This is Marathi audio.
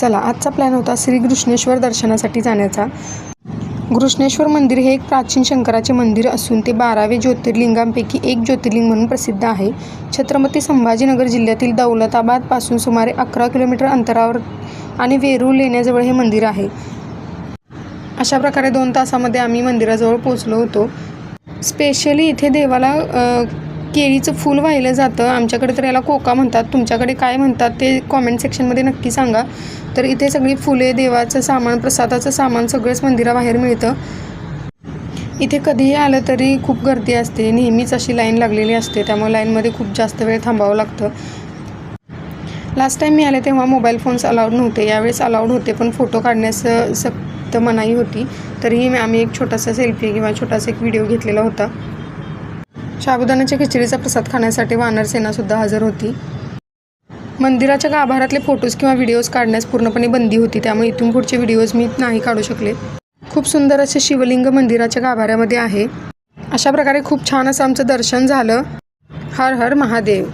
चला आजचा प्लॅन होता श्री घृष्णेश्वर दर्शनासाठी जाण्याचा. घृष्णेश्वर मंदिर हे एक प्राचीन शंकराचे मंदिर असून ते बारावे ज्योतिर्लिंगांपैकी एक ज्योतिर्लिंग म्हणून प्रसिद्ध आहे. छत्रपती संभाजीनगर जिल्ह्यातील दौलताबादपासून सुमारे अकरा किलोमीटर अंतरावर आणि वेरूळ लेण्याजवळ हे मंदिर आहे. अशा प्रकारे दोन तासामध्ये आम्ही मंदिराजवळ पोचलो होतो. स्पेशली इथे देवाला केळीचं फूल वाहिलं जातं. आमच्याकडे तर याला कोका म्हणतात. तुमच्याकडे काय म्हणतात ते कॉमेंट सेक्शनमध्ये नक्की सांगा. तर इथे सगळी फुले देवाचं सामान प्रसादाचं सामान सगळंच मंदिराबाहेर मिळतं. इथे कधीही आलं तरी खूप गर्दी असते. नेहमीच अशी लाईन लागलेली असते. त्यामुळे लाईनमध्ये खूप जास्त वेळ थांबावं लागतं. लास्ट टाईम मी आले तेव्हा मोबाईल फोन्स अलाउड नव्हते. यावेळेस अलाउड होते पण फोटो काढण्यास सक्त मनाई होती. तरीही आम्ही एक छोटासा सेल्फी किंवा छोटासा एक व्हिडिओ घेतलेला होता. साबुदाण्याच्या खिचडीचा प्रसाद खाण्यासाठी वानरसेनासुद्धा हजर होती. मंदिराच्या गाभारातले फोटोज किंवा व्हिडिओज काढण्यास पूर्णपणे बंदी होती. त्यामुळे इथून पुढचे व्हिडिओज मी नाही काढू शकले. खूप सुंदर असे शिवलिंग मंदिराच्या गाभाऱ्यामध्ये आहे. अशा प्रकारे खूप छान असं आमचं दर्शन झालं. हर हर महादेव.